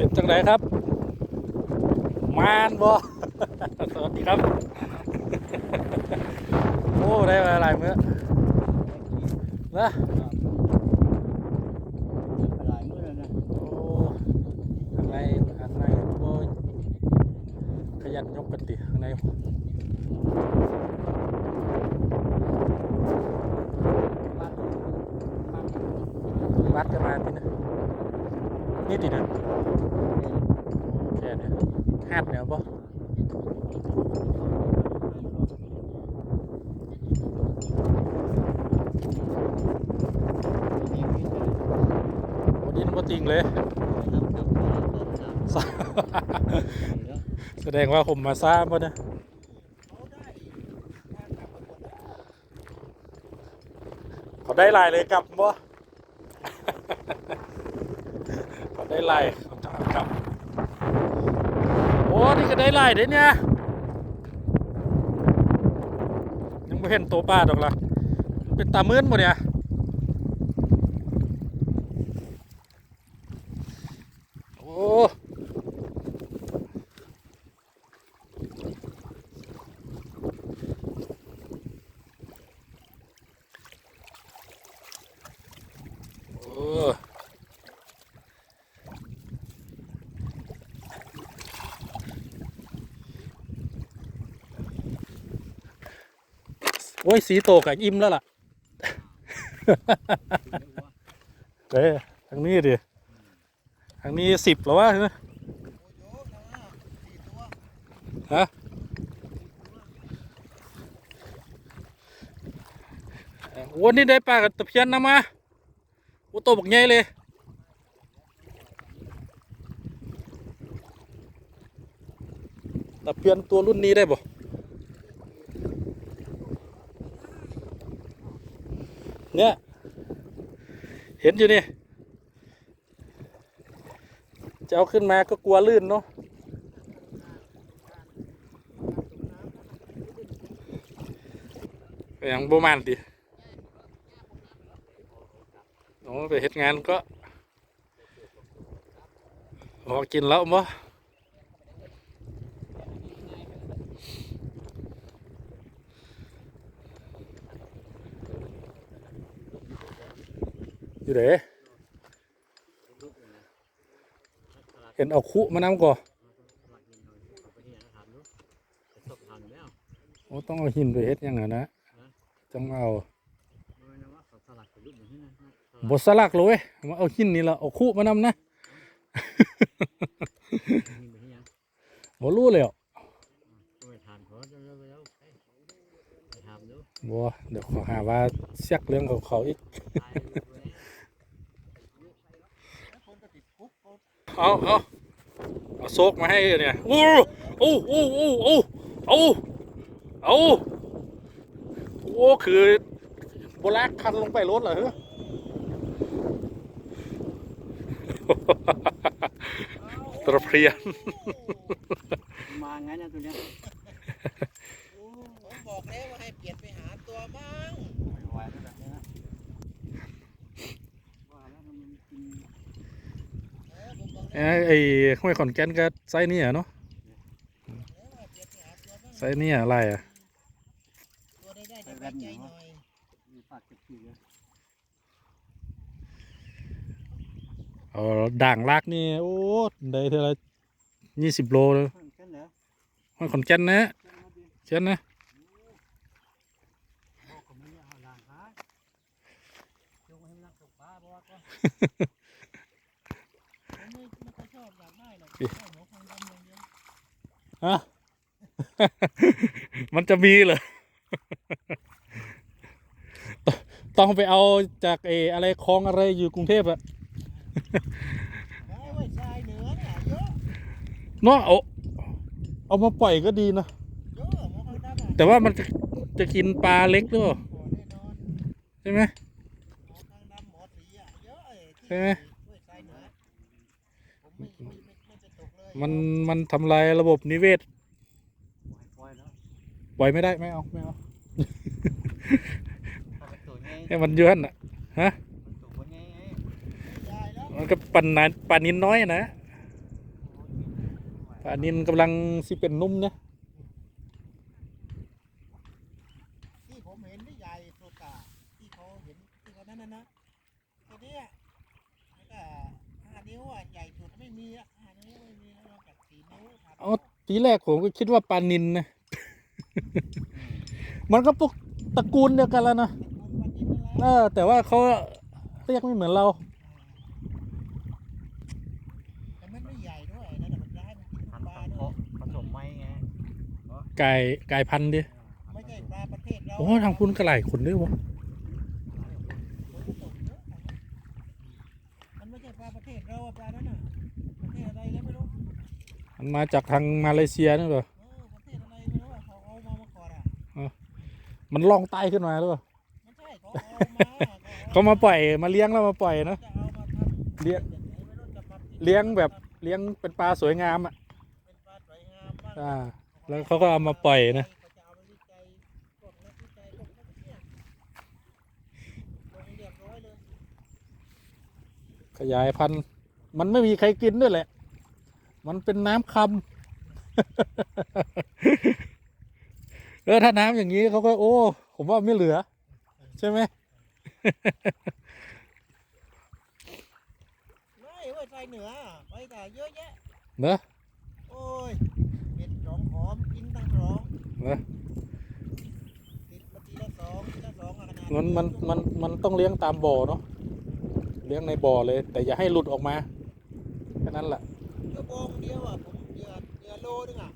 เป็นจังไดครับ มานบ่สวัสดีครับ โอ้ได้มาหลายมื้อนะหลายมื้อแล้วนะโอ้ข้างในข้างในโอ้ยขยันยกกันติข้างในบ้านบ้านวัดกันมาที่นะนี่ตินะแค่ เนี่ยหัดเนี่ยบ่บ่ดินบ่ติงเลย แสดงว่าผมมาซ่าบ่นะเขาได้ลายเลยกลับบ่เขาได้ลายเขาจะเอากลับโอ้ นี่ก็ได้ลายเด้เนี่ยยังไม่เห็นตัวปลาดอกละเป็นตามื่นหมดเนี่ย โอ้ โอ้โอ้ย สีโตกับอิ่มแล้วล่ะ เอ้ยทางนี้ดิทางนี้สิบแล้ววะฮะฮะโอ้นี่ได้ปลากับตะเพียนนะมาโอ้โตบักใหญ่เลยตะเพียนตัวรุ่นนี้ได้บ่ เนี่ย เห็นอยู่นี่ จะเอาขึ้นมาก็กลัวลื่นเนาะอย่างโบมันดิโอ้ไปเฮ็ดงานก็พอกินแล้วบ่ อยู่ไหนเห็นเอาคุมานำก่อโอ้ต้องเอาหินไปเฮ็ดหยังไงนะต้องเอาบทสลักเลยมาเอาหินนี่ละเอาคู่มานำนะบ่รู้เลยอะบ่เดี๋ยวเขาหาว่าเสียกเรื่องของเขาอีก เอาเอาเอาโซกมาให้เนี่ยโอ้โอ้โอ้โอ้โอ้เอาเอาโอ้คือโบลักคันลงไปรถเหรอตระเพียนมาไงนะตัวเนี้ย ผมบอกแล้วว่าให้เปลี่ยนไปหาตัวบ้าง ไม่ไหวแล้วแบบนี้นะว่าแล้วมันกิน เออผมบอก ไอ้ไอ้ห้วยขอนแก่นก็ไซนี่อะเนาะไซนี่อะไรอะตัวได้ได้สบายใจหน่อยมีปากจะขี้เอาด่างลากนี่ โอ้ได้เท่าไรยี่สิบโลเลยห้วยขอนแก่นนะเช่นนะ ฮะมันจะมีเหรอ ต้องไปเอาจากไอ้อะไรคลองอะไรอยู่กรุงเทพอะเหนือเนี่ยเอาะเอาเอามาปล่อยก็ดีนะ แต่ว่ามันจะจะกินปลาเล็กหรือเปล่าโอ้แน่นอนใช่ไหมใช่ไหม มไม่ไม่ไม่ไม่ไปตกเลยมันมันทำลายระบบนิเวศปล่อยแล้วปล่อยไม่ได้ไม่เอาไม่เอาถ้าเป็นตัวไงให้มันเยือนอะมันตัวไงไงได้แล้วมันก็ปันนานปันนินน้อยนะผลานินกำลังสิเป็นนุ่มเนี่ยที่ผมเห็นที่ใหญ่สุดอะที่เขาเห็นที่เขานั่นน่ะนะตัวเนี้ยแล้วก็ห้านิ้วอะใหญ่สุดไม่มีอะห้านิ้วไม่มี เอานิ้วทีแรกผมก็คิดว่าปลานินนะ มันก็พวกตระกูลเดียวกันแล้วนะตระกูลวันนี้นั่นแหละเออแต่ว่าเขาเรียกไม่เหมือนเราแต่มันไม่ใหญ่ด้วยนั่นน่ะมันร้ายมันกินพันปลาธุ์ด้วย ผสมไม้ไงไก่ไก่พันธุ์ดิไม่ใช่ปลาประเทศเราโอ้ทางคุณกระไหล่ขนด้วยวะฝนตกเยอะมันไม่ใช่ปลาประเทศเราอะปลานั้นน่ะประเทศอะไรแล้วไม่รู้ มันมาจากทางมาเลเซียนี่เหรอเออประเทศอะไรไม่รู้อะเขาเอามามาก่อนอะมันล่องใต้ขึ้นมาหรือเปล่าไม่ใช่เขาเอามาเขามาปล่อยมาเลี้ยงแล้วมาปล่อยนะจะเอามาทำเลี้ยงไม่รู้จะมากินเลี้ยงแบบเลี้ยงเป็นปลาสวยงามอะเป็นปลาสวยงามบ้างอ่าแล้วเขาก็เอามาปล่อยนะเขาจะเอาไปวิจัยพวกนักวิจัยพวกนักวิทยาลงเรียบร้อยเลยขยายพันธุ์มันไม่มีใครกินด้วยแหละ มันเป็นน้ำคำเออถ้าน้ำอย่างนี้เขาก็โอ้ ผมว่าไม่เหลือ ใช่ไหมไม่เว้ยใจเหนือไปแต่เยอะแยะเนอะโอ้ยเป็นสองหอมกินตั้งสองเนอะติดมาทีละสองทีละสองอะขนาดมันมันมันมันต้องเลี้ยงตามบ่อเนาะเลี้ยงในบ่อเลย แต่อย่าให้หลุดออกมาแค่นั้นแหละชั่ว โมงเดียวอะผมเหยื่อเหยื่อโลนึงอะ